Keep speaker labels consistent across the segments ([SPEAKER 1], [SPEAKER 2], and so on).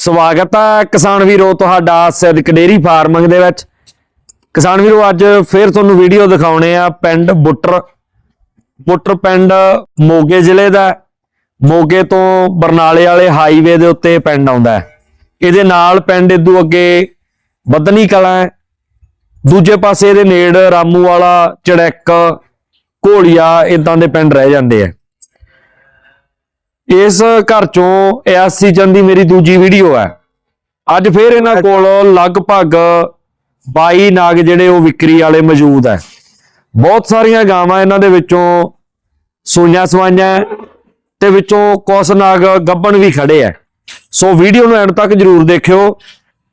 [SPEAKER 1] ਸਵਾਗਤ ਹੈ ਕਿਸਾਨ ਵੀਰੋ ਤੁਹਾਡਾ ਸਿੱਧਕ ਡੇਰੀ ਫਾਰਮਿੰਗ ਦੇ ਵਿੱਚ। ਕਿਸਾਨ ਵੀਰੋ, ਅੱਜ ਫੇਰ ਤੁਹਾਨੂੰ ਵੀਡੀਓ ਦਿਖਾਉਣੇ ਆ ਪਿੰਡ ਬੁੱਟਰ। ਬੁੱਟਰ ਪਿੰਡ ਮੋਗੇ ਜ਼ਿਲ੍ਹੇ ਦਾ ਮੋਗੇ ਤੋਂ ਬਰਨਾਲੇ ਵਾਲੇ ਹਾਈਵੇ ਦੇ ਉੱਤੇ ਪਿੰਡ ਆਉਂਦਾ ਹੈ। ਇਹਦੇ ਨਾਲ ਪਿੰਡ ਇਦੋਂ ਅੱਗੇ ਬੱਦਨੀ ਕਲਾ ਹੈ। ਦੂਜੇ ਪਾਸੇ ਇਹਦੇ ਨੇੜ ਰਾਮੂ ਵਾਲਾ ਚੜੈਕ ਘੋੜੀਆ ਇਦਾਂ ਦੇ ਪਿੰਡ ਰਹਿ ਜਾਂਦੇ ਆ। ਇਸ ਘਰ ਚੋਂ ਇਸ ਸੀਜ਼ਨ ਦੀ ਮੇਰੀ ਦੂਜੀ ਵੀਡੀਓ ਹੈ। ਅੱਜ ਫੇਰ ਇਹਨਾਂ ਕੋਲ ਲਗਭਗ 22 ਨਾਗ ਜਿਹੜੇ ਉਹ ਵਿਕਰੀ ਵਾਲੇ ਮੌਜੂਦ ਹੈ। ਬਹੁਤ ਸਾਰੀਆਂ ਗਾਵਾਂ ਇਹਨਾਂ ਦੇ ਵਿੱਚੋਂ ਸੂਈਆਂ ਸਵਾਈਆਂ ਤੇ ਵਿੱਚੋਂ ਕੁਛ ਨਾਗ ਗੱਬਣ ਵੀ ਖੜੇ ਹੈ। ਸੋ ਵੀਡੀਓ ਨੂੰ ਐਂਡ ਤੱਕ ਜਰੂਰ ਦੇਖਿਓ।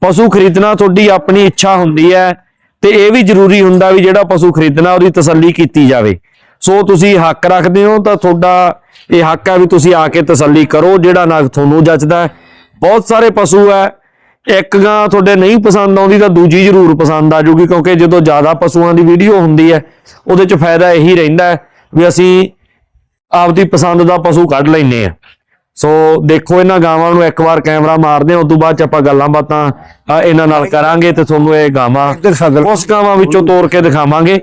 [SPEAKER 1] ਪਸ਼ੂ ਖਰੀਦਣਾ ਤੁਹਾਡੀ ਆਪਣੀ ਇੱਛਾ ਹੁੰਦੀ ਹੈ ਤੇ ਇਹ ਵੀ ਜ਼ਰੂਰੀ ਹੁੰਦਾ ਵੀ ਜਿਹੜਾ ਪਸ਼ੂ ਖਰੀਦਣਾ ਉਹਦੀ ਤਸੱਲੀ ਕੀਤੀ ਜਾਵੇ। ਸੋ ਤੁਸੀਂ ਹੱਕ ਰੱਖਦੇ ਹੋ ਤਾਂ ਤੁਹਾਡਾ ਇਹ ਹੱਕ ਹੈ ਵੀ ਤੁਸੀਂ ਆ ਕੇ ਤਸੱਲੀ ਕਰੋ ਜਿਹੜਾ ਨਗ ਤੁਹਾਨੂੰ ਜੱਜਦਾ ਹੈ। ਬਹੁਤ ਸਾਰੇ ਪਸ਼ੂ ਹੈ ਇੱਕ ਗਾਂ ਤੁਹਾਡੇ ਨਹੀਂ ਪਸੰਦ ਆਉਂਦੀ ਤਾਂ ਦੂਜੀ ਜ਼ਰੂਰ ਪਸੰਦ ਆ ਜੂਗੀ ਕਿਉਂਕਿ ਜਦੋਂ ਜ਼ਿਆਦਾ ਪਸ਼ੂਆਂ ਦੀ ਵੀਡੀਓ ਹੁੰਦੀ ਹੈ ਉਹਦੇ 'ਚ ਫਾਇਦਾ ਇਹੀ ਰਹਿੰਦਾ ਵੀ ਅਸੀਂ ਆਪਦੀ ਪਸੰਦ ਦਾ ਪਸ਼ੂ ਕੱਢ ਲੈਨੇ ਆ ਸੋ ਦੇਖੋ ਇਹਨਾਂ ਗਾਵਾਂ ਨੂੰ ਇੱਕ ਵਾਰ ਕੈਮਰਾ ਮਾਰਦੇ ਹਾਂ ਉਸ ਤੋਂ ਬਾਅਦ ਚ ਆਪਾਂ ਗੱਲਾਂ ਬਾਤਾਂ ਇਹਨਾਂ ਨਾਲ ਕਰਾਂਗੇ ਤੇ ਤੁਹਾਨੂੰ ਇਹ ਗਾਵਾਂ ਉਸ ਗਾਵਾਂ ਵਿੱਚੋਂ ਤੋੜ ਕੇ ਦਿਖਾਵਾਂਗੇ।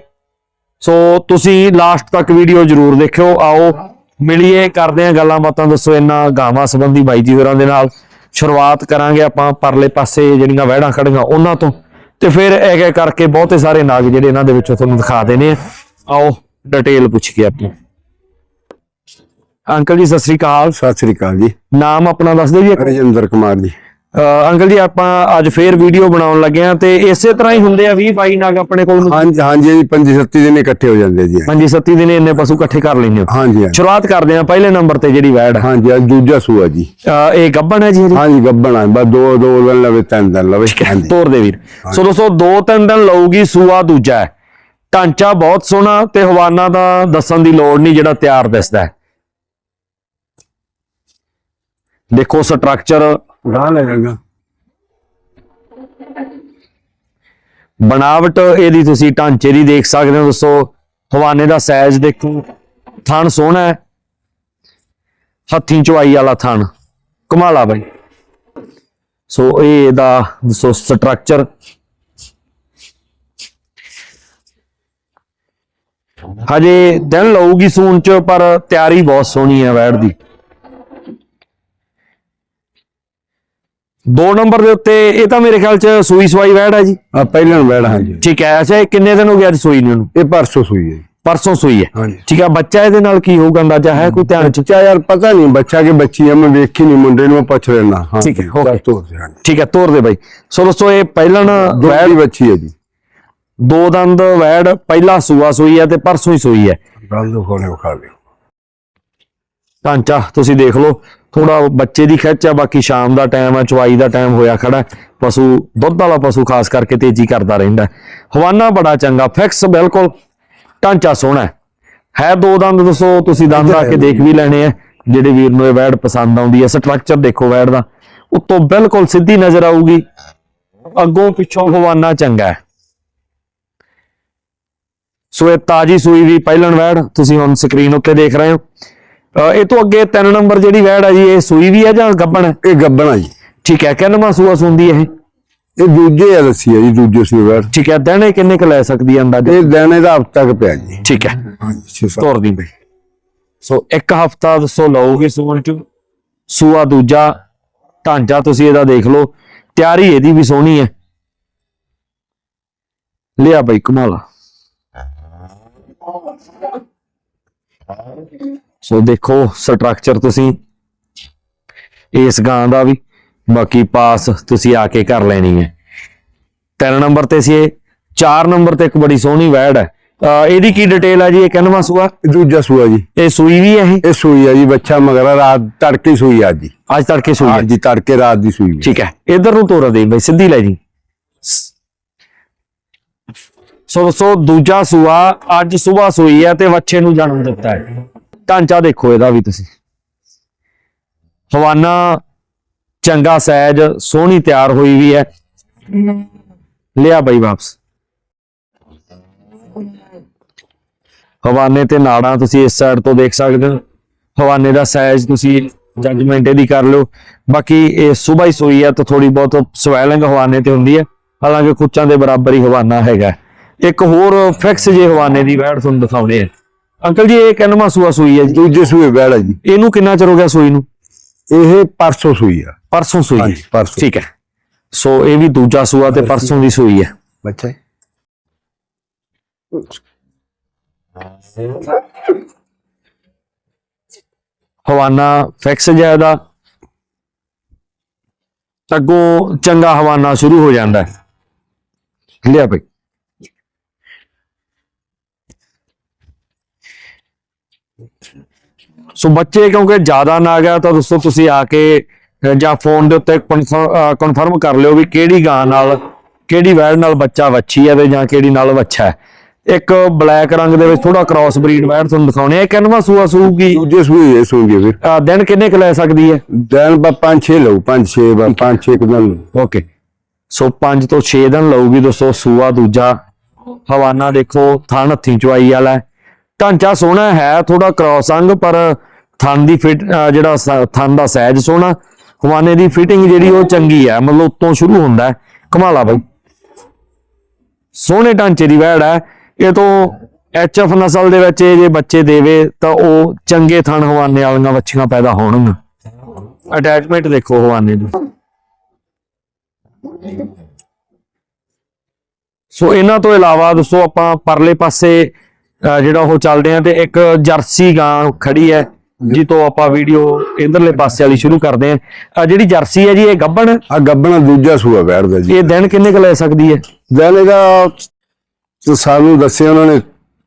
[SPEAKER 1] ਸੋ ਤੁਸੀਂ ਲਾਸਟ ਤੱਕ ਵੀਡੀਓ ਜਰੂਰ ਦੇਖਿਓ ਆਓ। ਮਿਲੀਏ ਕਰਦੇ ਹਾਂ ਗੱਲਾਂ ਬਾਤਾਂ ਦੱਸੋ ਇਹਨਾਂ ਗਾਵਾਂ ਸੰਬੰਧੀ ਬਾਈ ਜੀ ਹੋਰਾਂ ਦੇ ਨਾਲ ਸ਼ੁਰੂਆਤ ਕਰਾਂਗੇ ਆਪਾਂ ਪਰਲੇ ਪਾਸੇ ਜਿਹੜੀਆਂ ਵਹਿੜਾਂ ਖੜੀਆਂ ਉਹਨਾਂ ਤੋਂ। ਤੇ ਫਿਰ ਇੱਕ ਇੱਕ ਕਰਕੇ ਬਹੁਤੇ ਸਾਰੇ ਨਾਗ ਜਿਹੜੇ ਇਹਨਾਂ ਦੇ ਵਿੱਚੋਂ ਤੁਹਾਨੂੰ ਦਿਖਾ ਦੇਣੇ ਆ। ਆਓ ਡਿਟੇਲ ਪੁੱਛ ਕੇ ਆਪਾਂ ਅੰਕਲ ਜੀ ਸਤਿ ਸ੍ਰੀ ਅਕਾਲ।
[SPEAKER 2] ਸਤਿ ਸ੍ਰੀ ਅਕਾਲ ਜੀ।
[SPEAKER 1] ਨਾਮ ਆਪਣਾ ਦੱਸ ਦਿਓ ਜੀ
[SPEAKER 2] ਰਜਿੰਦਰ ਕੁਮਾਰ ਜੀ।
[SPEAKER 1] ਅੰਕਲ ਜੀ ਆਪਾਂ ਅੱਜ ਫੇਰ ਵੀਡੀਓ ਬਣਾਉਣ ਲੱਗੇ ਆ ਤੇ ਇਸੇ ਤਰ੍ਹਾਂ ਹੀ ਹੁੰਦੇ ਆ 20 22 ਨਾਗ ਆਪਣੇ ਕੋਲ
[SPEAKER 2] ਹਾਂਜੀ ਹਾਂਜੀ ਜੀ 25 ਦਿਨ ਇਕੱਠੇ ਹੋ ਜਾਂਦੇ ਜੀ।
[SPEAKER 1] ਹਾਂਜੀ 37 ਦਿਨੇ ਇੰਨੇ ਪਸ਼ੂ ਇਕੱਠੇ ਕਰ ਲੈਂਦੇ ਹੋ।
[SPEAKER 2] ਹਾਂਜੀ।
[SPEAKER 1] ਸ਼ੁਰੂਆਤ ਕਰਦੇ ਆ ਪਹਿਲੇ ਨੰਬਰ ਤੇ ਜਿਹੜੀ ਵੈੜ।
[SPEAKER 2] ਹਾਂਜੀ ਅੱਜ ਦੂਜਾ ਸੂਆ ਜੀ।
[SPEAKER 1] ਇਹ ਗੱਬਣ ਹੈ ਜੀ?
[SPEAKER 2] ਹਾਂਜੀ ਗੱਬਣ ਆ। ਬਸ ਦੋ ਦੋ ਦਿਨ ਲਵੇ ਤਿੰਨ ਦਿਨ ਲਵੇ। ਹਾਂਜੀ।
[SPEAKER 1] ਤੋਰ ਦੇ ਵੀਰ। ਸੋ ਦੋਸਤੋ ਦੋ ਤਿੰਨ ਦਿਨ ਲਊਗੀ ਸੂਆ ਦੂਜਾ ਹੈ। ਢਾਂਚਾ ਬਹੁਤ ਸੋਹਣਾ ਤੇ ਹਵਾਨਾ ਦਾ ਦੱਸਣ ਦੀ ਲੋੜ ਨਹੀਂ ਜਿਹੜਾ ਤਿਆਰ ਦਿਸਦਾ ਦੇਖੋ ਸਟਰਕਚਰ
[SPEAKER 2] ਗਾਂ ਲੱਗੇਗਾ
[SPEAKER 1] ਬਣਾਵਟ ਇਹਦੀ ਤੁਸੀਂ ਢਾਂਚੇ ਦੀ ਦੇਖ ਸਕਦੇ ਹੋ ਦੋਸਤੋ। ਹਵਾਨੇ ਦਾ ਸਾਈਜ਼ ਦੇਖੋ। ਥਣ ਸੋਹਣਾ ਹੈ। ਹੱਥੀਂ ਚੁਆਈ ਵਾਲਾ ਥਣ। ਕਮਾਲਾ ਬਾਈ। ਸੋ ਇਹ ਇਹਦਾ ਦੋਸਤੋ ਸਟਰਕਚਰ ਹਜੇ ਦਿਨ ਲਊਗੀ ਸੂਨ ਚ, ਪਰ ਤਿਆਰੀ ਬਹੁਤ ਸੋਹਣੀ ਹੈ ਵੈੜ ਦੀ। ਦੋ ਨੰਬਰ ਦੇ ਉੱਤੇ ਇਹ ਤਾਂ ਮੇਰੇ ਖਿਆਲ ਚ ਸੂਈ ਸਵਾਈ ਵੈੜ ਹੈ ਜੀ?
[SPEAKER 2] ਆ ਪਹਿਲਾਂ ਨੂੰ ਬੈਠਾ ਹਾਂਜੀ
[SPEAKER 1] ਠੀਕ ਹੈ ਅੱਛਾ ਇਹ ਕਿੰਨੇ ਦਿਨ ਹੋ ਗਏ ਅੱਜ ਸੂਈ ਨੂੰ ਇਹਨੂੰ?
[SPEAKER 2] ਇਹ ਪਰਸੋਂ ਸੂਈ ਹੈ ਜੀ।
[SPEAKER 1] ਪਰਸੋਂ ਸੂਈ ਹੈ।
[SPEAKER 2] ਹਾਂਜੀ।
[SPEAKER 1] ਠੀਕ ਹੈ ਬੱਚਾ ਇਹਦੇ ਨਾਲ ਕੀ ਹੋਊਗਾ ਅੰਦਾਜ਼ਾ ਹੈ ਕੋਈ ਧਿਆਨ ਚ?
[SPEAKER 2] ਬੱਚਾ ਯਾਰ ਪਤਾ ਨਹੀਂ ਬੱਚਾ ਕਿ ਬੱਚੀ ਆ ਮੈਂ ਵੇਖੀ ਨਹੀਂ ਮੁੰਡੇ ਨੂੰ ਮੈਂ ਪੁੱਛ ਲੈਣਾ ਹਾਂ
[SPEAKER 1] ਠੀਕ ਹੈ,
[SPEAKER 2] ਦੇ ਹਾਂਜੀ।
[SPEAKER 1] ਠੀਕ ਹੈ ਤੋਰ ਦੇ ਬਾਈ। ਸੋ ਦੋਸਤੋ ਇਹ ਪਹਿਲਣ ਵੈੜ
[SPEAKER 2] ਦੀ ਬੱਚੀ ਹੈ ਜੀ।
[SPEAKER 1] ਦੋ ਦੰਦ ਵੈੜ ਪਹਿਲਾ ਸੂਆ ਸੂਈ ਹੈ ਤੇ ਪਰਸੋਂ ਹੀ ਸੂਈ ਹੈ।
[SPEAKER 2] ਗੱਲ ਦੋ ਕੋਲੇ ਵਿਖਾ ਲਿਓ
[SPEAKER 1] ਢਾਂਚਾ ਤੁਸੀਂ ਦੇਖ ਲਓ। ਥੋੜਾ ਬੱਚੇ ਦੀ ਖਿੱਚ ਆ, ਬਾਕੀ ਸ਼ਾਮ ਦਾ ਟਾਈਮ ਆ ਚਵਾਈ ਦਾ ਟਾਈਮ ਹੋਇਆ ਖੜਾ ਪਸ਼ੂ, ਦੁੱਧ ਵਾਲਾ ਪਸ਼ੂ ਖਾਸ ਕਰਕੇ ਤੇਜ਼ੀ ਕਰਦਾ ਰਹਿੰਦਾ ਹਵਾਨਾ ਬੜਾ ਚੰਗਾ ਫਿਕਸ ਬਿਲਕੁਲ ਢਾਂਚਾ ਸੋਹਣਾ ਹੈ। ਦੋ ਦੰਦ ਦੱਸੋ, ਤੁਸੀਂ ਦੰਦ ਆ ਕੇ ਦੇਖ ਵੀ ਲੈਣੇ ਆ। ਜਿਹੜੇ ਵੀਰ ਨੂੰ ਇਹ ਵੈੜ ਪਸੰਦ ਆਉਂਦੀ ਹੈ ਸਟਰਕਚਰ ਦੇਖੋ ਵੈੜ ਦਾ। ਉੱਤੋਂ ਬਿਲਕੁਲ ਸਿੱਧੀ ਨਜ਼ਰ ਆਊਗੀ। ਅੱਗੋਂ ਪਿੱਛੋਂ ਹਵਾਨਾ ਚੰਗਾ ਹੈ। ਸੋ ਇਹ ਤਾਜੀ ਸੂਈ ਵੀ ਪਹਿਲਣ ਵੈੜ, ਤੁਸੀਂ ਹੁਣ ਸਕਰੀਨ ਉੱਤੇ ਦੇਖ ਰਹੇ ਹੋ। ਇਹ ਤੋਂ ਅੱਗੇ ਤਿੰਨ ਨੰਬਰ ਜਿਹੜੀ ਵੈੜ ਹੈ ਜੀ ਇਹ ਸੂਈ ਵੀ ਹੈ ਜਾਂ ਗੱਬਣ? ਹੈ
[SPEAKER 2] ਇਹ ਗੱਬਣਾ ਜੀ।
[SPEAKER 1] ਠੀਕ ਹੈ ਕਿੰਨਵਾਂ ਸੂਆ ਸੁੰਦੀ ਇਹ?
[SPEAKER 2] ਇਹ ਦੂਜੇ ਆ ਦੱਸੀ ਹੈ ਜੀ ਦੂਜੇ ਸੂਏ ਬੈਠ
[SPEAKER 1] ਠੀਕ ਹੈ ਇਹ ਕਿੰਨੇ ਕੁ ਲੈ ਸਕਦੀ ਹੈ ਅੰਦਾਜ਼ਾ?
[SPEAKER 2] ਇਹ ਦੇਣੇ ਦਾ ਹਫਤਾ ਕ ਪਿਆ ਜੀ।
[SPEAKER 1] ਠੀਕ ਹੈ
[SPEAKER 2] ਹਾਂਜੀ ਛੇ ਸੱਤ।
[SPEAKER 1] ਤੋਰ ਦੀ ਬਈ। ਸੋ ਇੱਕ ਹਫਤਾ ਦੱਸੋ ਲਓਗੇ ਸੂਣ ਚ? ਸੂਆ ਦੂਜਾ ਢਾਂਚਾ ਤੁਸੀਂ ਇਹਦਾ ਦੇਖ ਲਓ। ਤਿਆਰੀ ਇਹਦੀ ਵੀ ਸੋਹਣੀ ਹੈ ਲਿਆ ਬਈ ਕਮਾਲਾ ਸੋ ਦੇਖੋ ਸਟਰਕਚਰ ਤੁਸੀਂ। ਇਸ ਗਾਂ ਦਾ ਵੀ ਬਾਕੀ ਪਾਸ ਤੁਸੀਂ ਆ ਕੇ ਕਰ ਲੈਣੀ ਹੈ। ਤਿੰਨ ਨੰਬਰ ਤੇ ਸੀ ਇਹ ਚਾਰ ਨੰਬਰ ਤੇ ਇੱਕ ਬੜੀ ਸੋਹਣੀ ਵੈੜ ਹੈ। ਇਹਦੀ ਕੀ ਡਿਟੇਲ ਹੈ ਜੀ ਇਹ ਕਿੰਨਵਾਂ ਸੂਆ?
[SPEAKER 2] ਦੂਜਾ ਸੂਆ ਜੀ।
[SPEAKER 1] ਇਹ ਸੂਈ ਵੀ ਹੈ ਇਹ?
[SPEAKER 2] ਇਹ ਸੂਈ ਆ ਜੀ ਬੱਚਾ ਮਗਰ ਆ, ਰਾਤ ਤੜਕੇ ਸੂਈ ਆ ਜੀ
[SPEAKER 1] ਅੱਜ ਤੜਕੇ ਸੂਈ ਹੈ।
[SPEAKER 2] ਅੱਜ ਜੀ ਤੜਕੇ ਰਾਤ ਦੀ ਸੂਈ।
[SPEAKER 1] ਠੀਕ ਹੈ ਇਧਰ ਨੂੰ ਤੋਰਾ ਦੇ ਬਈ ਸਿੱਧੀ ਲੈ ਜੀ। ਸੋ ਸੋ ਦੂਜਾ ਸੂਆ ਅੱਜ ਸਵੇਰ ਸੂਈ ਹੈ ਤੇ ਬੱਚੇ ਨੂੰ ਜਨਮ ਦਿੱਤਾ ਹੈ। ਢਾਂਚਾ ਦੇਖੋ ਇਹਦਾ ਵੀ ਤੁਸੀਂ। ਹਵਾਨਾ, ਚੰਗਾ ਸਹਿਜ, ਸੋਹਣੀ ਤਿਆਰ ਹੋਈ ਵੀ ਹੈ। ਲਿਆ ਬਈ ਵਾਪਸ। ਹਵਾਨੇ ਤੇ ਨਾੜਾਂ ਤੁਸੀਂ ਇਸ ਸਾਈਡ ਤੋਂ ਦੇਖ ਸਕਦੇ ਹੋ। ਹਵਾਨੇ ਦਾ ਸਾਈਜ਼ ਤੁਸੀਂ ਜੱਜਮੈਂਟ ਇਹਦੀ ਕਰ ਲਿਓ। ਬਾਕੀ ਇਹ ਸਵੇਰ ਹੀ ਸੋਈ ਹੈ ਤਾਂ ਥੋੜੀ ਬਹੁਤ ਸਵੈਲਿੰਗ ਹਵਾਨੇ ਤੇ ਹੁੰਦੀ ਹੈ। ਹਾਲਾਂਕਿ ਕੁੱਚਾਂ ਦੇ ਬਰਾਬਰ ਹੀ ਹਵਾਨਾ ਹੈਗਾ ਇੱਕ ਹੋਰ ਫਿਕਸ ਜੇ ਹਵਾਨੇ ਦੀ ਵੈੜ ਤੁਹਾਨੂੰ ਦਿਖਾਉਣੇ ਹੈ। ਅੰਕਲ ਜੀ ਇਹ ਕਿੰਨਵਾਂ ਸੂਆ ਸੂਈ ਹੈ ਜੀ?
[SPEAKER 2] ਦੂਜੇ ਸੂਏ ਬੈੜ ਜੀ।
[SPEAKER 1] ਇਹਨੂੰ ਕਿੰਨਾ ਚਿਰ ਹੋ ਗਿਆ ਸੂਈ ਨੂੰ?
[SPEAKER 2] ਇਹ ਪਰਸੋਂ ਸੂਈ ਆ।
[SPEAKER 1] ਪਰਸੋਂ ਸੂਈ ਹੈ।
[SPEAKER 2] ਹਾਂਜੀ ਪਰਸੋਂ।
[SPEAKER 1] ਠੀਕ ਹੈ। ਸੋ ਇਹ ਵੀ ਦੂਜਾ ਸੂਆ ਤੇ ਪਰਸੋਂ ਦੀ ਸੂਈ ਹੈ।
[SPEAKER 2] ਬੱਚਾ।
[SPEAKER 1] ਹਵਾਨਾ ਫਿਕਸ ਜ਼ਿਆਦਾ ਅੱਗੋਂ ਚੰਗਾ ਹਵਾਨਾ ਸ਼ੁਰੂ ਹੋ ਜਾਂਦਾ ਹੈ। ਲਿਆ ਬਈ ਸੋ ਬੱਚੇ ਕਿਉਂਕਿ ਜ਼ਿਆਦਾ ਨਾ ਗਿਆ ਤਾਂ ਦੋਸਤੋ ਤੁਸੀਂ ਆ ਕੇ ਜਾਂ ਫੋਨ ਦੇ ਉੱਤੇ ਕਨਫਰਮ ਕਰ ਲਿਓ ਵੀ ਕਿਹੜੀ ਗਾਂ ਨਾਲ ਕਿਹੜੀ ਵੈੜ ਨਾਲ ਬੱਚਾ ਵੱਛੀ ਹੈ ਤੇ ਜਾਂ ਕਿਹੜੀ ਨਾਲ ਵੱਛਾ ਹੈ। ਇੱਕ ਬਲੈਕ ਰੰਗ ਦੇ ਵਿੱਚ ਥੋੜਾ ਕ੍ਰਾਸ ਬਰੀਡ ਵੈੜ ਤੁਹਾਨੂੰ ਦਿਖਾਉਣੇ ਆ। ਕਿੰਨਵਾਂ ਸੂਆ ਸੂਗੀ
[SPEAKER 2] ਦੂਜੇ ਸੂਏ ਸੂਈ ਫਿਰ
[SPEAKER 1] ਅ, ਦਿਨ ਕਿੰਨੇ ਕੁ ਲੈ ਸਕਦੀ ਹੈ?
[SPEAKER 2] ਦਿਨ ਬਾ 5-6 ਲਊ 5-6 ਬਾ 5-6 ਦਿਨ।
[SPEAKER 1] ਓਕੇ। ਸੋ 5 ਤੋਂ 6 ਦਿਨ ਲਊਗੀ ਦੋਸਤੋ ਸੂਆ ਦੂਜਾ। ਹਵਾਨਾ ਦੇਖੋ ਥਣ ਹੱਥੀ ਚਵਾਈ ਵਾਲਾ। ਢਾਂਚਾ ਸੋਹਣਾ ਹੈ ਥੋੜਾ ਕ੍ਰਾਸ ਅੰਗ ਪਰ ਥਣ ਦੀ ਫਿਟ ਜਿਹੜਾ ਥਣ ਦਾ ਸਾਈਜ਼ ਸੋਹਣਾ। ਹਵਾਨੇ ਦੀ ਫਿਟਿੰਗ ਜਿਹੜੀ ਉਹ ਚੰਗੀ ਹੈ, ਮਤਲਬ ਉੱਤੋਂ ਸ਼ੁਰੂ ਹੁੰਦਾ ਹੈ। ਕਮਾਲਾ ਬਾਈ। ਸੋਹਣੇ ਢਾਂਚੇ ਦੀ ਵੈੜ ਹੈ। ਇਹ ਤੋਂ ਐਚਐਫ ਨਸਲ ਦੇ ਵਿੱਚ ਇਹ ਜੇ ਬੱਚੇ ਦੇਵੇ, ਤਾਂ ਉਹ ਚੰਗੇ ਥਣ ਹਵਾਨੇ ਵਾਲੀਆਂ ਵੱਛੀਆਂ ਪੈਦਾ ਹੋਣਗੀਆਂ। ਅਟੈਚਮੈਂਟ ਦੇਖੋ ਹਵਾਨੇ ਦੀ। ਸੋ ਇਹਨਾਂ ਤੋਂ ਇਲਾਵਾ ਦੱਸੋ ਆਪਾਂ ਪਰਲੇ ਪਾਸੇ ਜਿਹੜਾ ਉਹ ਚੱਲਦੇ ਆ ਤੇ ਇੱਕ ਜਰਸੀ ਗਾਂ ਖੜੀ ਹੈ ਜੀ ਤੋਂ ਆਪਾਂ ਵੀਡੀਓ ਇਧਰਲੇ ਪਾਸੇ ਵਾਲੀ ਸ਼ੁਰੂ ਕਰਦੇ ਆ। ਜਿਹੜੀ ਜਰਸੀ ਹੈ ਜੀ ਇਹ ਗੱਬਣ?
[SPEAKER 2] ਆ ਗੱਬਣਾ ਦੂਜਾ ਸੂਆ ਬੈਠਦਾ ਜੀ।
[SPEAKER 1] ਇਹ ਦਿਨ ਕਿੰਨੇ ਕੁ ਲੈ ਸਕਦੀ ਹੈ?
[SPEAKER 2] ਦਿਨ ਇਹਦਾ ਸਾਨੂੰ ਦੱਸਿਆ ਉਹਨਾਂ ਨੇ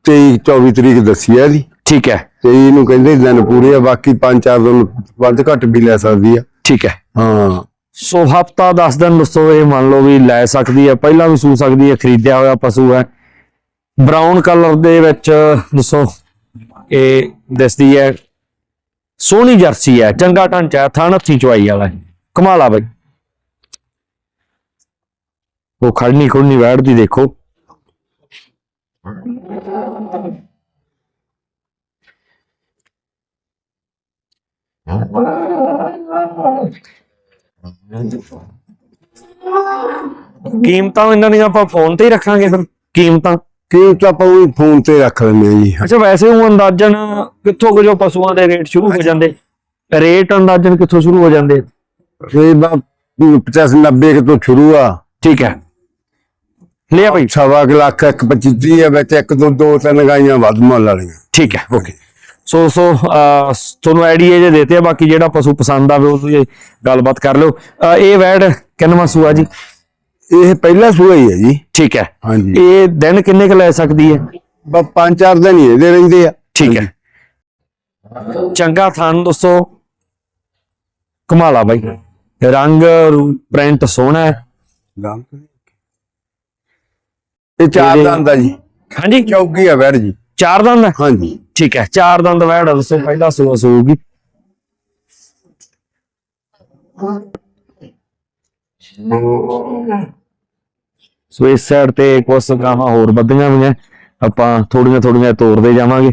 [SPEAKER 2] 23 24 ਤਰੀਕ ਦੱਸੀ ਹੈ ਇਹਦੀ
[SPEAKER 1] ਠੀਕ ਹੈ।
[SPEAKER 2] 23 ਨੂੰ ਕਹਿੰਦੇ ਦਿਨ ਪੂਰੇ ਆ ਬਾਕੀ 5-4 ਦਿਨ ਵੱਧ ਘੱਟ ਵੀ ਲੈ ਸਕਦੀ ਆ।
[SPEAKER 1] ਠੀਕ ਹੈ।
[SPEAKER 2] ਹਾਂ।
[SPEAKER 1] ਸੋ ਹਫਤਾ 10 ਦਿਨ ਦੋਸਤੋ ਇਹ ਮੰਨ ਲਓ ਵੀ ਲੈ ਸਕਦੀ ਹੈ। ਪਹਿਲਾਂ ਵੀ ਸੂ ਸਕਦੀ ਹੈ ਖਰੀਦਿਆ ਹੋਇਆ ਪਸ਼ੂ ਹੈ। ਬ੍ਰਾਊਨ ਕਲਰ ਦੇ ਵਿੱਚ ਦੱਸੋ। ਇਹ ਦਿਸਦੀ ਹੈ। ਸੋਹਣੀ ਜਰਸੀ ਹੈ। ਚੰਗਾ ਢਾਂਚਾ ਹੈ। ਥਣ ਹੱਥੀ ਚਵਾਈ ਵਾਲਾ ਹੈ। ਕਮਾਲ ਆ ਬਈ। ਉਹ ਖੜਨੀ ਖੁੜਨੀ ਬੈਠਦੀ ਦੇਖੋ। ਕੀਮਤਾਂ ਇਹਨਾਂ ਦੀਆਂ ਆਪਾਂ ਫੋਨ ਤੇ ਹੀ ਰੱਖਾਂਗੇ ਫਿਰ। ਕੀਮਤਾਂ।
[SPEAKER 2] ਕੀ ਤਾਂ ਆਪਾਂ ਉਹੀ ਫੋਨ ਤੇ ਰੱਖ ਲੈਂਦੇ ਆ ਜੀ।
[SPEAKER 1] ਅੱਛਾ ਵੈਸੇ ਉਹ ਅੰਦਾਜ਼ਨ ਕਿੱਥੋਂ ਕੁ ਜੋ ਪਸ਼ੂਆਂ ਦੇ ਰੇਟ ਸ਼ੁਰੂ ਹੋ ਜਾਂਦੇ? ਰੇਟ ਅੰਦਾਜ਼ਨ ਕਿੱਥੋਂ ਸ਼ੁਰੂ ਹੋ ਜਾਂਦੇ?
[SPEAKER 2] ਇਹ ਬਾ 50 90 ਕੇ ਤੋਂ ਸ਼ੁਰੂ ਆ।
[SPEAKER 1] ਠੀਕ ਹੈ। ਲਿਆ ਭਾਈ
[SPEAKER 2] ਸਵਾ ਕੁ ਲੱਖ ਇੱਕ 25 ਆ ਵਿੱਚ ਇੱਕ ਦੋ ਦੋ ਤਿੰਨ ਗਾਈਆਂ ਵੱਧ ਮੁੱਲ ਵਾਲੀਆਂ
[SPEAKER 1] ਠੀਕ ਹੈ ਓਕੇ ਸੋ ਸੋ ਤੁਹਾਨੂੰ ਆਈਡੀਆ ਜੇ ਦੇਤੇ ਆ ਬਾਕੀ ਜਿਹੜਾ ਪਸ਼ੂ ਪਸੰਦ ਆਵੇ ਉਹ ਤੁਸੀਂ ਗੱਲਬਾਤ ਕਰ ਲਿਓ। ਇਹ ਵੈੜ ਕਿੰਨਵਾਂ ਸੂਆ ਜੀ?
[SPEAKER 2] ਇਹ ਪਹਿਲਾ ਸੂਆ ਹੀ ਹੈ ਜੀ।
[SPEAKER 1] ਠੀਕ ਹੈ।
[SPEAKER 2] ਹਾਂਜੀ।
[SPEAKER 1] ਇਹ ਦਿਨ ਕਿੰਨੇ ਕੁ ਲੈ ਸਕਦੀ ਹੈ?
[SPEAKER 2] ਬਸ ਪੰਜ ਚਾਰ ਦਿਨ ਹੀ ਇਹਦੇ ਰਹਿੰਦੇ ਆ।
[SPEAKER 1] ਠੀਕ ਹੈ। ਚੰਗਾ ਥਾਨ ਦੋਸਤੋ। ਕਮਾਲਾ ਬਾਈ। ਰੰਗ ਪ੍ਰਿੰਟ ਸੋਹਣਾ ਹੈ।
[SPEAKER 2] ਇਹ ਚਾਰ ਦੰਦ ਆ ਜੀ।
[SPEAKER 1] ਹਾਂਜੀ।
[SPEAKER 2] ਚੌਗੀ ਆ ਵੈੜ ਜੀ।
[SPEAKER 1] ਚਾਰ ਦੰਦ? ਹੈ
[SPEAKER 2] ਹਾਂਜੀ।
[SPEAKER 1] ਠੀਕ ਹੈ। ਚਾਰ ਦੰਦ ਵੈੜ ਦੋਸਤੋ। ਪਹਿਲਾ ਸੂਆ ਸੂਗੀ। ਸੋ ਇਸ ਸਾਈਡ ਤੇ ਕੁਝ ਗਾਵਾਂ ਹੋਰ ਵੱਧੀਆਂ ਹੋਈਆਂ। ਆਪਾਂ ਥੋੜੀਆਂ ਥੋੜੀਆਂ ਤੋੜਦੇ ਜਾਵਾਂਗੇ।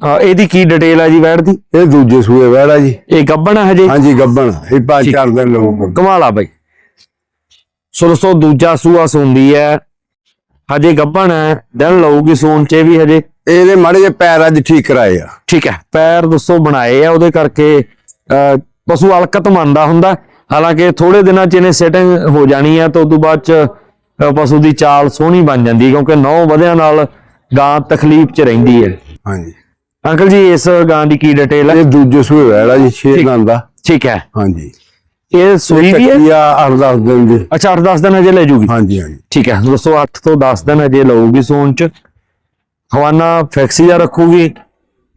[SPEAKER 1] ਆ ਇਹਦੀ ਕੀ ਡਿਟੇਲ ਹੈ ਜੀ ਵੈੜ ਦੀ?
[SPEAKER 2] ਇਹ ਦੂਜੇ ਸੂਏ ਵੈੜ ਆ ਜੀ।
[SPEAKER 1] ਇਹ ਗੱਬਣ ਹੈ ਹਜੇ?
[SPEAKER 2] ਹਾਂਜੀ ਗੱਬਣ। ਇਹ ਪੰਜ। ਚਾਰ ਦਿਨ ਲੋਕ
[SPEAKER 1] ਕਮਾਲ ਆ ਬਾਈ। ਸੋ ਦੋਸਤੋ ਦੂਜਾ ਸੂਆ ਸੁੰਦੀ ਹੈ। ਹਜੇ ਗੱਬਣ ਹੈ। ਦਿਨ ਲਊਗੀ ਸੂਣ ਚ ਵੀ ਹਜੇ।
[SPEAKER 2] ਇਹਦੇ ਮਾੜੇ ਜਿਹੇ ਪੈਰ ਅੱਜ ਠੀਕ ਕਰਾਏ ਆ।
[SPEAKER 1] ਠੀਕ ਹੈ। ਪੈਰ ਦੋਸਤੋ ਬਣਾਏ ਆ ਉਹਦੇ ਕਰਕੇ ਪਸ਼ੂ ਹਲਕਤ ਮੰਨਦਾ ਹੁੰਦਾ। ਹਾਲਾਂਕਿ ਥੋੜੇ ਦਿਨਾਂ ਚ ਇਹਨੇ ਸੈਟਿੰਗ ਹੋ ਜਾਣੀ ਹੈ ਤਾਂ ਉਦੋਂ ਬਾਅਦ ਚ ਪਸ਼ੂ ਦੀ ਚਾਲ ਸੋਹਣੀ ਬਣ ਜਾਂਦੀ ਹੈ ਕਿਉਂਕਿ ਨੌ ਵਧਿਆਂ ਨਾਲ ਗਾਂ ਤਕਲੀਫ ਚ ਰਹਿੰਦੀ ਹੈ।
[SPEAKER 2] ਹਾਂਜੀ।
[SPEAKER 1] ਅੰਕਲ ਜੀ ਇਸ ਗਾਂ ਦੀ ਕੀ ਡਿਟੇਲ ਹੈ?
[SPEAKER 2] ਇਹ ਦੂਜੇ ਸੂਏ ਵੈੜ ਜੀ ਛੇ
[SPEAKER 1] ਠੀਕ।
[SPEAKER 2] ਦੰਦ ਦਾ।
[SPEAKER 1] ਠੀਕ ਹੈ।
[SPEAKER 2] ਹਾਂਜੀ।
[SPEAKER 1] ਇਹ ਸੂਈ ਵੀ ਹੈ?
[SPEAKER 2] ਆ 8-10 ਦਿਨ ਦੀ।
[SPEAKER 1] ਅੱਛਾ 8-10 ਦਿਨ ਹਜੇ ਲੈ ਜੂਗੀ?
[SPEAKER 2] ਹਾਂਜੀ ਹਾਂਜੀ।
[SPEAKER 1] ਠੀਕ ਹੈ ਦੋਸਤੋ 8 ਤੋਂ 10 ਦਿਨ ਅਜੇ ਲਊਗੀ ਸੋਨ ਚ। ਹਵਾਨਾ ਫਿਕਸ ਜਿਹਾ ਰੱਖੂਗੀ।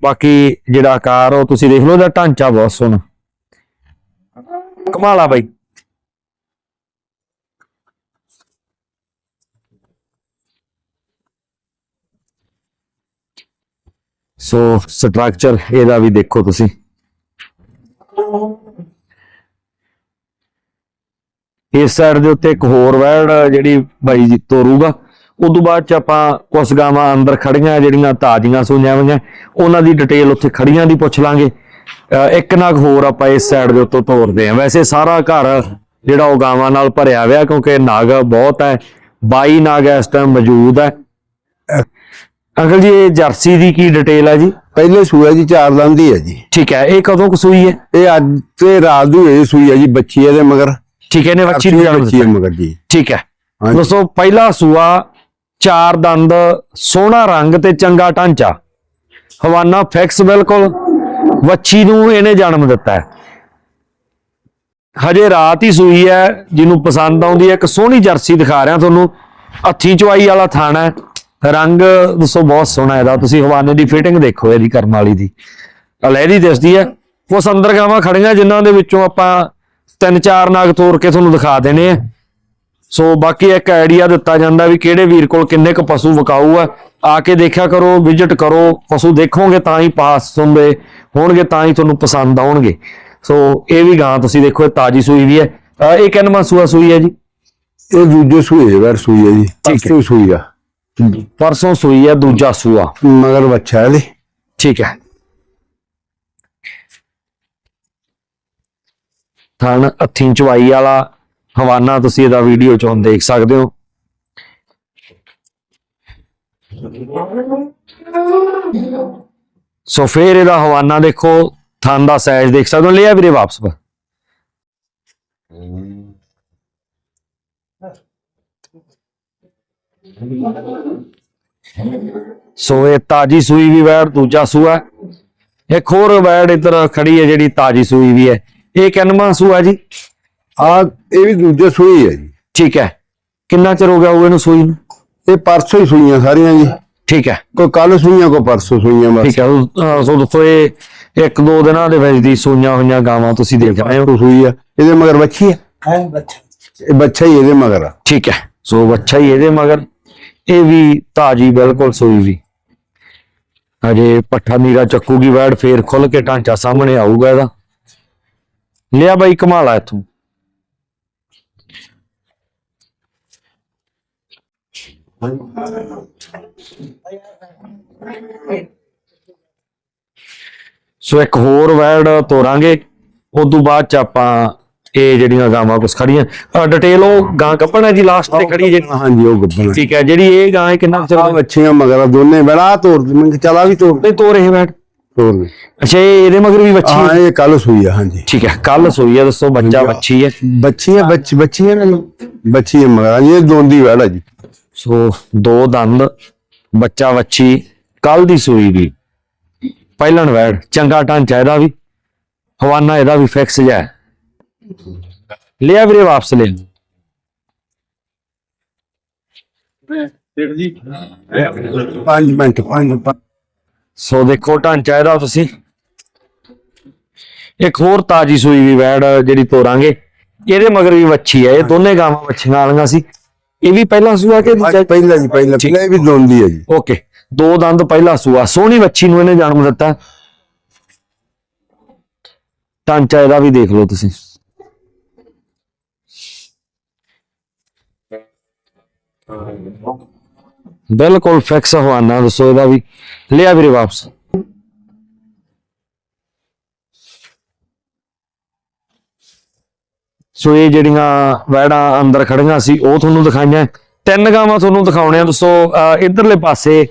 [SPEAKER 1] ਬਾਕੀ ਜਿਹੜਾ ਆਕਾਰ ਉਹ ਤੁਸੀਂ ਦੇਖ ਲਓ ਦਾ ਢਾਂਚਾ ਬਹੁਤ ਸੋਹਣਾ। ਕਮਾਲ ਆ ਬਾਈ। ਸੋ ਸਟਰਕਚਰ ਇਹਦਾ ਵੀ ਦੇਖੋ ਤੁਸੀਂ। ਇਸ ਸਾਈਡ ਦੇ ਉੱਤੇ ਇੱਕ ਹੋਰ ਵੈੜ ਜਿਹੜੀ ਬਾਈ ਜੀ ਤੋਰੂਗਾ ਉਦੋਂ ਬਾਅਦ ਚ ਆਪਾਂ ਕੁਛ ਗਾਵਾਂ ਅੰਦਰ ਖੜੀਆਂ ਜਿਹੜੀਆਂ ਤਾਜ਼ੀਆਂ ਸੂਈਆਂ ਹੋਈਆਂ ਉਹਨਾਂ ਦੀ ਡਿਟੇਲ ਉੱਥੇ ਖੜੀਆਂ ਦੀ ਪੁੱਛ ਲਾਂਗੇ। ਅ, ਇੱਕ ਨਾਗ ਹੋਰ ਆਪਾਂ ਇਸ ਸਾਈਡ ਦੇ ਉੱਤੋਂ ਤੋਰਦੇ ਆ ਵੈਸੇ ਸਾਰਾ ਘਰ ਜਿਹੜਾ ਉਹ ਗਾਵਾਂ ਨਾਲ ਭਰਿਆ ਹੋਇਆ ਕਿਉਂਕਿ ਨਾਗ ਬਹੁਤ ਹੈ। 22 ਨਾਗ ਇਸ ਟਾਈਮ ਮੌਜੂਦ ਹੈ। ਅੰਕਲ ਜੀ ਇਹ ਜਰਸੀ ਦੀ ਕੀ ਡਿਟੇਲ ਹੈ ਜੀ?
[SPEAKER 2] ਪਹਿਲੇ ਸੂਆ ਜੀ ਚਾਰ ਦੰਦ ਹੀ ਹੈ ਜੀ।
[SPEAKER 1] ਠੀਕ ਹੈ ਇਹ ਕਦੋਂ ਕੁ ਸੂਈ ਹੈ?
[SPEAKER 2] ਇਹ ਅੱਜ ਤੇ ਰਾਤ ਦੀ ਹੋਈ ਸੂਈ ਹੈ ਜੀ ਬੱਚੀ ਇਹਦੇ ਮਗਰ।
[SPEAKER 1] ਠੀਕ ਹੈ ਨੇ ਬੱਚੀ ਨੂੰ ਜਨਮ ਦਿੱਤਾ।
[SPEAKER 2] ਮਗਰ ਜੀ।
[SPEAKER 1] ਠੀਕ ਹੈ। ਦੋਸਤੋ ਪਹਿਲਾ ਸੂਆ ਚਾਰ ਦੰਦ ਸੋਹਣਾ ਰੰਗ ਤੇ ਚੰਗਾ ਢਾਂਚਾ। ਹਵਾਨਾ ਫਿਕਸ ਬਿਲਕੁਲ ਵੱਛੀ ਨੂੰ ਇਹਨੇ ਜਨਮ ਦਿੱਤਾ ਹੈ। ਹਜੇ ਰਾਤ ਹੀ ਸੂਈ ਹੈ ਜਿਹਨੂੰ ਪਸੰਦ ਆਉਂਦੀ ਹੈ। ਇੱਕ ਸੋਹਣੀ ਜਰਸੀ ਦਿਖਾ ਰਿਹਾ ਤੁਹਾਨੂੰ। ਹੱਥੀ ਚਵਾਈ ਵਾਲਾ ਥਾਣਾ ਹੈ। ਰੰਗ ਦੱਸੋ ਬਹੁਤ ਸੋਹਣਾ ਇਹਦਾ। ਤੁਸੀਂ ਹਵਾਨੇ ਦੀ ਫਿਟਿੰਗ ਦੇਖੋ ਇਹਦੀ ਕਰਮ ਵਾਲੀ ਦੀ। ਅਲੈਦੀ ਦਿਸਦੀ ਹੈ। ਉਸ ਅੰਦਰ ਗਾਵਾਂ ਖੜੀਆਂ ਜਿਨ੍ਹਾਂ ਦੇ ਵਿੱਚੋਂ ਆਪਾਂ ਤਿੰਨ ਚਾਰ ਨਾਗ ਤੋੜ ਕੇ ਤੁਹਾਨੂੰ ਦਿਖਾ ਦੇਣੇ ਆ। ਸੋ ਬਾਕੀ ਇੱਕ ਆਈਡੀਆ ਦਿੱਤਾ ਜਾਂਦਾ ਵੀ ਕਿਹੜੇ ਵੀਰ ਕੋਲ ਕਿੰਨੇ ਕੁ ਪਸ਼ੂ ਵਿਕਾਊ ਆ। ਆ ਕੇ ਦੇਖਿਆ ਕਰੋ ਵਿਜ਼ਿਟ ਕਰੋ। ਪਸ਼ੂ ਦੇਖੋਗੇ ਤਾਂ ਹੀ ਪਾਸ ਹੁੰਦੇ ਹੋਣਗੇ ਤਾਂ ਹੀ ਤੁਹਾਨੂੰ ਪਸੰਦ ਆਉਣਗੇ। ਸੋ ਇਹ ਵੀ ਗਾਂ ਤੁਸੀਂ ਦੇਖੋ ਇਹ ਤਾਜੀ ਸੂਈ ਵੀ ਹੈ। ਇਹ ਕਿੰਨਵਾਂ ਸੂਆ ਸੂਈ ਹੈ ਜੀ?
[SPEAKER 2] ਇਹ ਦੂਜੇ ਸੂਏ ਵਰ ਸੂਈ ਹੈ ਜੀ। ਪਰਸੋਂ ਸੂਈ ਆ।
[SPEAKER 1] ਪਰਸੋਂ ਸੂਈ ਹੈ ਦੂਜਾ ਸੂਆ।
[SPEAKER 2] ਮਗਰ ਬੱਚਾ ਇਹਦੇ।
[SPEAKER 1] ਠੀਕ ਹੈ। ਥਣ ਹੱਥੀਂ ਚਵਾਈ ਵਾਲਾ ਹਵਾਨਾ ਤੁਸੀਂ ਇਹਦਾ ਵੀਡੀਓ ਚੋਂ ਦੇਖ ਸਕਦੇ ਹੋ। ਸੋ ਫੇਰ ਇਹਦਾ ਹਵਾਨਾ ਦੇਖੋ ਥਣ ਦਾ ਸਾਈਜ਼ ਦੇਖ ਸਕਦੇ ਹੋ। ਲਿਆ ਵੀਰੇ ਵਾਪਸ। ਪਰ ਸੋ ਇਹ ਤਾਜੀ ਸੂਈ ਵੀ ਵੈੜ ਦੂਜਾ ਸੂਆ ਹੈ। ਇੱਕ ਹੋਰ ਵੈੜ ਇੱਧਰ ਖੜੀ ਹੈ ਜਿਹੜੀ ਤਾਜੀ ਸੂਈ ਵੀ ਹੈ। ਇਹ ਕਿੰਨਵਾਂ ਸੂਆ ਜੀ?
[SPEAKER 2] ਆ ਇਹ ਵੀ ਦੂਜੇ ਸੂਈ ਹੈ ਜੀ।
[SPEAKER 1] ਠੀਕ ਹੈ। ਕਿੰਨਾ ਚਿਰ ਹੋ ਗਿਆ ਉਹ ਇਹਨੂੰ ਸੂਈ ਨੂੰ?
[SPEAKER 2] ਇਹ ਪਰਸੋਂ ਹੀ ਸੂਈਆਂ ਸਾਰੀਆਂ ਜੀ।
[SPEAKER 1] ਠੀਕ ਹੈ।
[SPEAKER 2] ਕੋਈ ਕੱਲ ਸੂਈਆਂ ਕੋਈ ਪਰਸੋਂ ਸੂਈਆਂ ਬਸ।
[SPEAKER 1] ਠੀਕ ਹੈ। ਸੋ ਦੋਸਤੋ ਇਹ ਇੱਕ ਦੋ ਦਿਨਾਂ ਦੇ ਵਿੱਚ ਦੀ ਸੂਈਆਂ ਹੋਈਆਂ ਗਾਵਾਂ ਤੁਸੀਂ ਦੇਖ ਰਹੇ ਹੋ।
[SPEAKER 2] ਸੂਈ ਆ। ਇਹਦੇ ਮਗਰ ਬੱਚੀ ਹੈ?
[SPEAKER 3] ਹੈ ਬੱਚਾ
[SPEAKER 2] ਇਹ ਬੱਚਾ ਹੀ ਇਹਦੇ ਮਗਰ ਆ।
[SPEAKER 1] ਠੀਕ ਹੈ। ਸੋ ਅੱਛਾ ਹੀ ਇਹਦੇ ਮਗਰ। ਇਹ ਵੀ ਤਾਜੀ ਬਿਲਕੁਲ ਸੋਈ ਵੀ। ਅਜੇ ਪੱਠਾ ਨੀਰਾ ਚੱਕੂਗੀ ਵੈੜ, ਫੇਰ ਖੁੱਲ ਕੇ ਢਾਂਚਾ ਸਾਹਮਣੇ ਆਊਗਾ ਇਹਦਾ। ਲਿਆ ਬਾਈ ਕਮਾਲਾ ਇੱਥੋਂ। ਸੋ ਇੱਕ ਹੋਰ ਵੈੜ ਤੋਰਾਂਗੇ ਉਸ ਤੋਂ ਬਾਅਦ ਚ ਆਪਾਂ ਇਹ ਜਿਹੜੀਆਂ ਗਾਵਾਂ ਕੁਛ ਖੜੀਆਂ ਡਿਟੇਲ ਉਹ ਗਾਂ ਕੱਪਣਾ ਜੀ ਲਾਸਟ ਤੇ ਖੜੀ ਹੈ ਜਿਹੜੀ
[SPEAKER 2] ਹਾਂਜੀ ਉਹ ਗੱਬਣ
[SPEAKER 1] ਠੀਕ ਹੈ ਜਿਹੜੀ ਇਹ ਗਾਂ ਹੈ ਕਿੰਨਾ ਚਿਰ
[SPEAKER 2] ਆ ਬੱਚੀਆਂ ਮਗਰ ਆ ਦੋਨੇ ਬੜਾ ਤੋੜ ਮੈਂ ਚਲਾ ਵੀ ਤੋੜ
[SPEAKER 1] ਨਹੀਂ ਤੋ ਰਹੇ ਬੈਠ।
[SPEAKER 2] ਦੇ
[SPEAKER 1] ਅੱਛਾ ਇਹ ਇਹਦੇ ਮਗਰ ਵੀ ਬੱਚੀ
[SPEAKER 2] ਹਾਂ
[SPEAKER 1] ਹੈ?
[SPEAKER 2] ਇਹ ਕੱਲ ਸੂਈ ਆ ਹਾਂਜੀ।
[SPEAKER 1] ਠੀਕ ਹੈ ਕੱਲ ਸੋਈ ਹੈ ਦੱਸੋ ਬੱਚਾ ਬੱਚੀ ਹੈ
[SPEAKER 2] ਬੱਚੀ ਹੈ। ਬੱਚੀ ਬੱਚੀ ਹੈ ਨਾ ਬੱਚੀ ਹੈ ਮਗਰ ਇਹ ਦੋਂਦੀ ਵੈੜਾ ਜੀ।
[SPEAKER 1] ਸੋ ਦੋ ਦੰਦ ਬੱਚਾ ਵੱਛੀ ਕੱਲ ਦੀ ਸੂਈ ਵੀ। ਪਹਿਲਣ ਵੈੜ ਚੰਗਾ ਢਾਂਚਾ ਇਹਦਾ ਵੀ। ਹਵਾਨਾ ਇਹਦਾ ਵੀ ਫਿਕਸ ਜਾ ਹੈ। ਲਿਆ ਵੀਰੇ ਵਾਪਸ ਲੈ
[SPEAKER 2] ਪੰਜ ਮਿੰਟ ਪੰਜ ਪੰਜ-
[SPEAKER 1] ਸੋ ਦੇਖੋ ਢਾਂਚਾ ਇਹਦਾ ਤੁਸੀਂ। ਇੱਕ ਹੋਰ ਤਾਜੀ ਸੂਈ ਵੀ ਵੈੜ ਜਿਹੜੀ ਤੋਰਾਂਗੇ ਇਹਦੇ ਮਗਰ ਵੀ ਵੱਛੀ ਹੈ ਇਹ ਦੋਨੇ ਗਾਵਾਂ ਵੱਛੀਆਂ ਵਾਲੀਆਂ ਸੀ। ਇਹ ਵੀ ਪਹਿਲਾ ਸੂਆ ਕਿ
[SPEAKER 2] ਪਹਿਲਾ ਜੀ ਪਹਿਲਾ ਪਹਿਲਾ ਇਹ ਵੀ ਦੋਂਦੀ ਹੈ ਜੀ।
[SPEAKER 1] ਓਕੇ ਦੋ ਦੰਦ ਪਹਿਲਾ ਸੂਆ ਸੋਹਣੀ ਵੱਛੀ ਨੂੰ ਇਹਨੇ ਜਨਮ ਦਿੱਤਾ। ਢਾਂਚਾ ਇਹਦਾ ਵੀ ਦੇਖ ਲਓ ਤੁਸੀਂ। ਬਿਲਕੁਲ ਫਿਕਸ ਹਵਾਨਾ ਦੱਸੋ ਇਹਦਾ ਵੀ। ਲਿਆ ਵੀਰੇ ਵਾਪਸ। ਸੋ ਇਹ ਜਿਹੜੀਆਂ ਵੈੜਾਂ ਅੰਦਰ ਖੜੀਆਂ ਸੀ ਉਹ ਤੁਹਾਨੂੰ ਦਿਖਾਈਆਂ। ਤਿੰਨ ਗਾਵਾਂ ਤੁਹਾਨੂੰ ਦਿਖਾਉਣੇ ਆ ਦੋਸਤੋ ਇਧਰਲੇ ਪਾਸੇ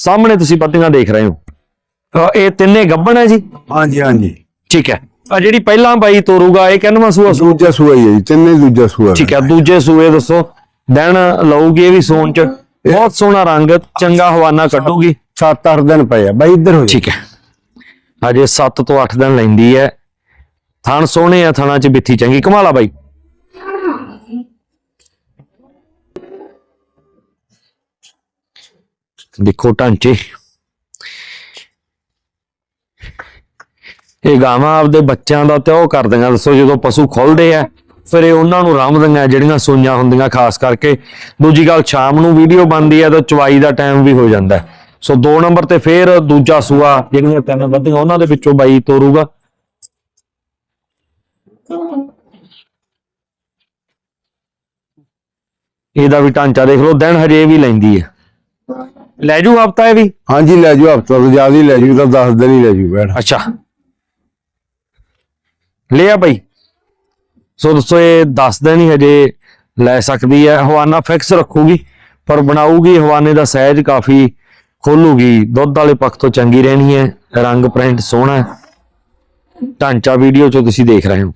[SPEAKER 1] ਸਾਹਮਣੇ ਤੁਸੀਂ ਪੱਤੀਆਂ ਦੇਖ ਰਹੇ ਹੋ। ਇਹ ਤਿੰਨੇ ਗੱਭਣ ਹੈ ਜੀ?
[SPEAKER 2] ਹਾਂਜੀ ਹਾਂਜੀ।
[SPEAKER 1] ਠੀਕ ਹੈ। ਆ ਜਿਹੜੀ ਪਹਿਲਾਂ ਬਾਈ ਤੋਰੂਗਾ ਇਹ ਕਿੰਨਵਾਂ ਸੂਆ
[SPEAKER 2] ਦੂਜਾ ਸੂਆ ਹੀ ਹੈ ਜੀ ਤਿੰਨੇ ਦੂਜਾ ਸੂਆ
[SPEAKER 1] ਠੀਕ ਹੈ। ਦੂਜੇ ਸੂਏ ਦੱਸੋ। ਦਿਨ ਇਹ ਵੀ ਸੋਨ ਚ। ਬਹੁਤ ਸੋਹਣਾ ਰੰਗ ਚੰਗਾ ਹਵਾਨਾ ਕੱਢੂਗੀ।
[SPEAKER 2] 7-8 ਦਿਨ ਪਏ ਆ ਬਾਈ ਇੱਧਰ ਹੋ
[SPEAKER 1] ਠੀਕ ਹੈ। ਅਜੇ 7 ਤੋਂ 8 ਦਿਨ ਲੈਂਦੀ ਹੈ। ਥਣ ਸੋਹਣੇ ਆ ਥਣਾ ਚ ਬਿੱਥੀ ਚੰਗੀ। ਕਮਾਲਾ ਬਾਈ। ਦੇਖੋ ਢਾਂਚੇ। ਇਹ ਗਾਵਾਂ ਆਪਦੇ ਬੱਚਿਆਂ ਦਾ ਤੇ ਉਹ ਕਰਦੀਆਂ। ਦੱਸੋ ਜਦੋਂ ਪਸ਼ੂ ਖੁੱਲਦੇ ਆ। ਫਿਰ ਇਹ ਉਹਨਾਂ ਨੂੰ ਰਾਮਦੀਆਂ ਜਿਹੜੀਆਂ ਸੂਈਆਂ ਹੁੰਦੀਆਂ ਖਾਸ ਕਰਕੇ ਦੂਜੀ ਗੱਲ ਸ਼ਾਮ ਨੂੰ ਵੀਡੀਓ ਬਣਦੀ ਹੈ ਤਾਂ ਚਵਾਈ ਦਾ ਟਾਈਮ ਵੀ ਹੋ ਜਾਂਦਾ। ਸੋ 2 ਨੰਬਰ ਤੇ ਫੇਰ ਦੂਜਾ ਸੂਆ ਜਿਹੜੀਆਂ ਤਿੰਨ ਵੱਧੀਆਂ ਉਹਨਾਂ ਦੇ ਵਿੱਚੋਂ ਬਾਈ ਤੋਰੂਗਾ। ਇਹਦਾ ਵੀ ਢਾਂਚਾ ਦੇਖ ਲਓ ਦਿਨ ਹਜੇ ਵੀ ਲੈਂਦੀ ਹੈ। ਲੈ ਜੂ ਹਫਤਾ ਇਹ ਵੀ?
[SPEAKER 2] ਹਾਂਜੀ ਲੈ ਜਾਓ ਹਫਤਾ ਤੋਂ ਜ਼ਿਆਦਾ ਹੀ ਲੈ ਜਾਓ ਤਾਂ 10 ਦਿਨ ਹੀ ਲੈ ਜਾਓ ਬੈਠ
[SPEAKER 1] ਅੱਛਾ। ਲਿਆ ਬਈ। ਸੋ ਦੋਸਤੋ ਇਹ 10 ਦਿਨ ਹੀ ਹਜੇ ਲੈ ਸਕਦੀ ਹੈ। ਹਵਾਨਾ ਫਿਕਸ ਰੱਖੂਗੀ ਪਰ ਬਣਾਊਗੀ ਹਵਾਨੇ ਦਾ ਸਾਈਜ਼ ਕਾਫੀ ਖੋਲੂਗੀ। ਦੁੱਧ ਵਾਲੇ ਪੱਖ ਤੋਂ ਚੰਗੀ ਰਹਿਣੀ ਹੈ ਰੰਗ ਪ੍ਰਿੰਟ ਸੋਹਣਾ ਢਾਂਚਾ ਵੀਡੀਓ ਚ ਤੁਸੀਂ ਦੇਖ ਰਹੇ ਹੋ।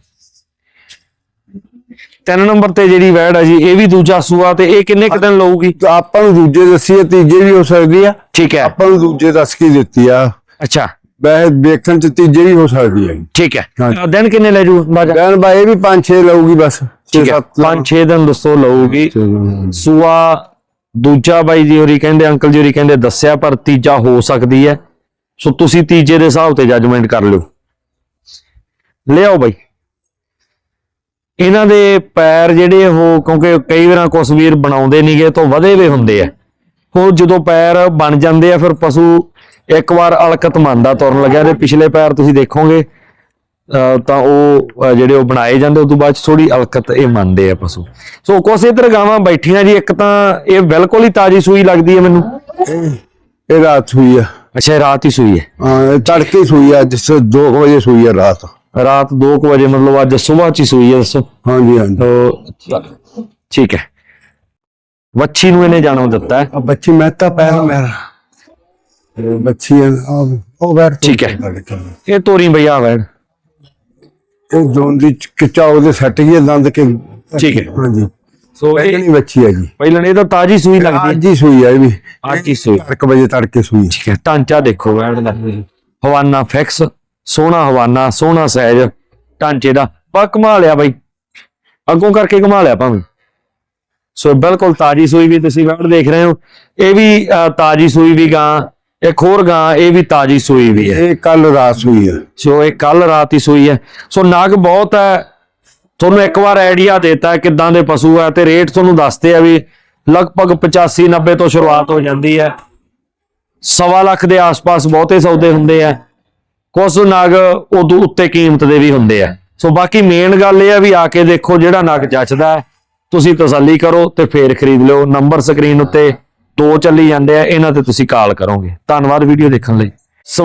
[SPEAKER 1] ਤਿੰਨ ਨੰਬਰ ਤੇ ਜਿਹੜੀ ਵੈੜ ਹੈ ਜੀ ਇਹ ਵੀ ਦੂਜਾ ਸੂਆ ਤੇ ਇਹ ਕਿੰਨੇ ਕੁ ਦਿਨ ਲਊਗੀ?
[SPEAKER 2] ਆਪਾਂ ਨੂੰ ਦੂਜੇ ਦੱਸੀ ਹੈ ਤੀਜੇ ਵੀ ਹੋ ਸਕਦੀ ਆ।
[SPEAKER 1] ਠੀਕ ਹੈ।
[SPEAKER 2] ਆਪਾਂ ਨੂੰ ਦੂਜੇ ਦੱਸ ਕੇ ਦਿੱਤੀ ਆ।
[SPEAKER 1] ਅੱਛਾ।
[SPEAKER 2] ਵੈਸੇ ਦੇਖਣ ਚ ਤੀਜੇ ਵੀ ਹੋ ਸਕਦੀ ਹੈ।
[SPEAKER 1] ਠੀਕ ਹੈ। ਦਿਨ ਕਿੰਨੇ ਲੈ ਜੂ ਬਾਜਾ?
[SPEAKER 2] ਬੈਨ ਬਾਈ ਇਹ ਵੀ 5-6 ਲਊਗੀ ਬਸ।
[SPEAKER 1] ਠੀਕ ਹੈ। 5-6 ਦਿਨ ਦੋਸਤੋ ਲਊਗੀ। ਸੂਆ ਦੂਜਾ ਬਾਈ ਜੀ ਹੋਰੀ ਕਹਿੰਦੇ ਅੰਕਲ ਜੀ ਹੋਰੀ ਕਹਿੰਦੇ ਦੱਸਿਆ ਪਰ ਤੀਜਾ ਹੋ ਸਕਦੀ ਹੈ। ਸੋ ਤੁਸੀਂ ਤੀਜੇ ਦੇ ਹਿਸਾਬ ਤੇ ਜੱਜਮੈਂਟ ਕਰ ਲਿਓ। ਲਿਆਓ ਬਾਈ। ਇਹਨਾਂ ਦੇ ਪੈਰ ਜਿਹੜੇ ਉਹ ਕਿਉਂਕਿ ਕਈ ਵਾਰਾਂ ਕੁਛ ਵੀਰ ਬਣਾਉਂਦੇ ਨਹੀਂਗੇ ਤੋਂ ਵਧੇ ਵੇ ਹੁੰਦੇ ਆ। ਉਹ ਜਦੋਂ ਪੈਰ ਬਣ ਜਾਂਦੇ ਆ ਫਿਰ ਪਸ਼ੂ ਇੱਕ ਵਾਰ ਅਲਕਤ ਮੰਨਦਾ ਤੁਰਨ ਲੱਗਿਆ ਤੇ ਪਿਛਲੇ ਪੈਰ ਤੁਸੀਂ ਦੇਖੋਗੇ ਤਾਂ ਉਹ ਜਿਹੜੇ ਉਹ ਬਣਾਏ ਜਾਂਦੇ ਉਸ ਤੋਂ ਬਾਅਦ ਥੋੜੀ ਅਲਕਤ ਇਹ ਮੰਨਦੇ ਆ ਪਸ਼ੂ। ਸੋ ਕੁਛ ਇਧਰ ਗਾਵਾਂ ਬੈਠੀਆਂ ਜੀ ਇੱਕ ਤਾਂ ਇਹ ਬਿਲਕੁਲ ਹੀ ਤਾਜੀ ਸੂਈ ਲੱਗਦੀ ਹੈ ਮੈਨੂੰ।
[SPEAKER 2] ਇਹ ਰਾਤ ਹੋਈ ਆ।
[SPEAKER 1] ਅੱਛਾ ਰਾਤ ਹੀ ਸੂਈ ਹੈ?
[SPEAKER 2] ਹਾਂ ਤੜਕੇ ਸੂਈ ਆ ਜਿਸ 2 ਵਜੇ ਸੂਈ ਆ ਰਾਤ।
[SPEAKER 1] ਰਾਤ 2 ਵਜੇ ਮਤਲਬ ਅੱਜ ਸਵੇਰ ਚ ਹੀ ਸੂਈ ਹੈ ਦੱਸੋ?
[SPEAKER 2] ਹਾਂਜੀ ਹਾਂਜੀ।
[SPEAKER 1] ਤੋ ਠੀਕ ਹੈ। ਵੱਛੀ ਨੂੰ ਇਹਨੇ ਜਨਮ ਦਿੱਤਾ ਹੈ।
[SPEAKER 2] ਬੱਚੀ ਮਹਿਤਾ ਪੈਰ ਮੇਰਾ ਬੱਚੀ ਉਹ ਬੈਠ
[SPEAKER 1] ਠੀਕ ਹੈ। ਇਹ ਤੋਰੀ ਬਈਆ ਵੈੜ
[SPEAKER 2] ਇਹ ਜੋਨ ਦੀ ਕਿਚਾ ਉਹਦੇ ਸੱਟ ਗਈ ਆ ਦੰਦ ਕੇ
[SPEAKER 1] ਠੀਕ ਹੈ।
[SPEAKER 2] ਹਾਂਜੀ।
[SPEAKER 1] ਸੋ ਇਹ
[SPEAKER 2] ਪਹਿਲੀ ਬੱਚੀ ਆ ਜੀ।
[SPEAKER 1] ਪਹਿਲਾਂ ਇਹ ਤਾਂ ਤਾਜੀ ਸੂਈ ਲੱਗਦੀ
[SPEAKER 2] ਅੱਜ ਹੀ ਸੂਈ ਆ ਇਹ ਵੀ।
[SPEAKER 1] ਹੈ ਅੱਜ ਹੀ ਸੂਈ।
[SPEAKER 2] 1 ਵਜੇ ਤੜਕੇ ਸੂਈ
[SPEAKER 1] ਠੀਕ ਹੈ ਢਾਂਚਾ ਦੇਖੋ ਵੈੜ ਦਾ। ਹਵਾਨਾ ਫਿਕਸ ਸੋਹਣਾ ਹਵਾਨਾ ਸੋਹਣਾ ਸਾਈਜ਼ ਢਾਂਚੇ ਦਾ। ਕਮਾ ਲਿਆ ਬਾਈ। ਅੱਗੋਂ ਕਰਕੇ ਕਮਾ ਲਿਆ ਭਾਵੇਂ। ਸੋ ਬਿਲਕੁਲ ਤਾਜੀ ਸੂਈ ਵੀ ਤੁਸੀਂ ਦੇਖ ਰਹੇ ਹੋ। ਇਹ ਵੀ ਅਹ, ਤਾਜੀ ਸੂਈ ਵੀ ਗਾਂ ਇੱਕ ਹੋਰ ਗਾਂ ਇਹ ਵੀ ਤਾਜੀ ਸੂਈ ਵੀ ਹੈ।
[SPEAKER 2] ਇਹ ਕੱਲ ਰਾਤ ਸੂਈ ਆ
[SPEAKER 1] ਸੋ ਇਹ ਕੱਲ ਰਾਤ ਹੀ ਸੂਈ ਹੈ। ਸੋ ਨਗ ਬਹੁਤ ਹੈ। ਤੁਹਾਨੂੰ ਇੱਕ ਵਾਰ ਆਈਡੀਆ ਦੇਤਾ ਕਿਦਾਂ ਦੇ ਪਸ਼ੂ ਹੈ ਤੇ ਰੇਟ ਤੁਹਾਨੂੰ ਦੱਸਦੇ ਆ ਵੀ ਲਗਭਗ 85 90 ਤੋਂ ਸ਼ੁਰੂਆਤ ਹੋ ਜਾਂਦੀ ਹੈ। ਸਵਾ ਲੱਖ ਦੇ ਆਸ-ਪਾਸ ਬਹੁਤੇ ਸੌਦੇ ਹੁੰਦੇ ਆ। ਕੁਝ ਨਗ ਉਦੋਂ ਉੱਤੇ ਕੀਮਤ ਦੇ ਵੀ ਹੁੰਦੇ ਆ। ਸੋ ਬਾਕੀ ਮੇਨ ਗੱਲ ਇਹ ਆ ਵੀ ਆ ਕੇ ਦੇਖੋ ਜਿਹੜਾ ਨਗ ਜੱਚਦਾ ਹੈ, ਤੁਸੀਂ ਤਸੱਲੀ ਕਰੋ ਤੇ ਫੇਰ ਖਰੀਦ ਲਿਓ। ਨੰਬਰ ਸਕਰੀਨ ਉੱਤੇ ਦੋ ਚੱਲੀ ਜਾਂਦੇ ਆ ਇਹਨਾਂ ਤੇ ਤੁਸੀਂ ਕਾਲ ਕਰੋਗੇ। ਧੰਨਵਾਦ ਵੀਡੀਓ ਦੇਖਣ ਲਈ। ਸਵਾ-